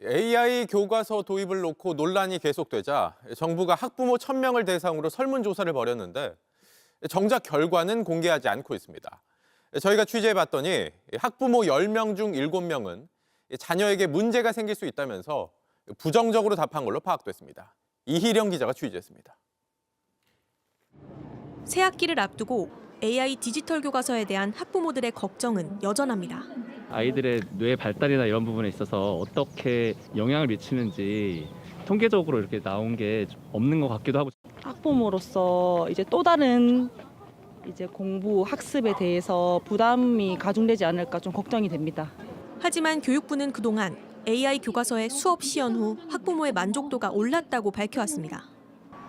AI 교과서 도입을 놓고 논란이 계속되자 정부가 학부모 1000명을 대상으로 설문조사를 벌였는데 정작 결과는 공개하지 않고 있습니다. 저희가 취재해 봤더니 학부모 10명 중 7명은 자녀에게 문제가 생길 수 있다면서 부정적으로 답한 걸로 파악됐습니다. 이희령 기자가 취재했습니다. 새 학기를 앞두고 AI 디지털 교과서에 대한 학부모들의 걱정은 여전합니다. 아이들의 뇌 발달이나 이런 부분에 있어서 어떻게 영향을 미치는지 통계적으로 이렇게 나온 게 없는 것 같기도 하고 학부모로서 이제 또 다른 이제 공부 학습에 대해서 부담이 가중되지 않을까 좀 걱정이 됩니다. 하지만 교육부는 그동안 AI 교과서의 수업 시연 후 학부모의 만족도가 올랐다고 밝혀왔습니다.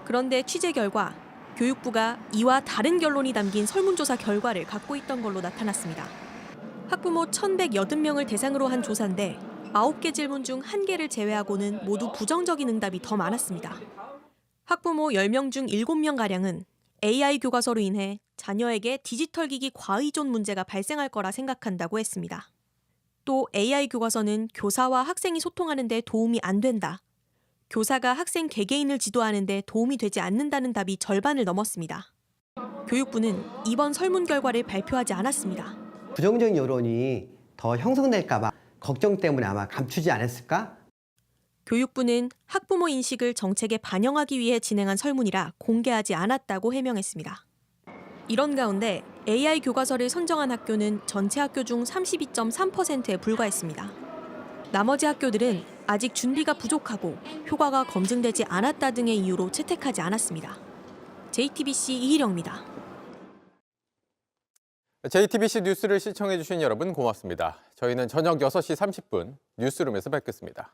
그런데 취재 결과 교육부가 이와 다른 결론이 담긴 설문조사 결과를 갖고 있던 걸로 나타났습니다. 학부모 1,180명을 대상으로 한 조사인데 9개 질문 중 1개를 제외하고는 모두 부정적인 응답이 더 많았습니다. 학부모 10명 중 7명가량은 AI 교과서로 인해 자녀에게 디지털 기기 과의존 문제가 발생할 거라 생각한다고 했습니다. 또 AI 교과서는 교사와 학생이 소통하는 데 도움이 안 된다. 교사가 학생 개개인을 지도하는 데 도움이 되지 않는다는 답이 절반을 넘었습니다. 교육부는 이번 설문 결과를 발표하지 않았습니다. 부정적 여론이 더 형성될까봐 걱정 때문에 아마 감추지 않았을까? 교육부는 학부모 인식을 정책에 반영하기 위해 진행한 설문이라 공개하지 않았다고 해명했습니다. 이런 가운데 AI 교과서를 선정한 학교는 전체 학교 중 32.3%에 불과했습니다. 나머지 학교들은 아직 준비가 부족하고 효과가 검증되지 않았다 등의 이유로 채택하지 않았습니다. JTBC 이희령입니다. JTBC 뉴스를 시청해주신 여러분 고맙습니다. 저희는 저녁 6시 30분 뉴스룸에서 뵙겠습니다.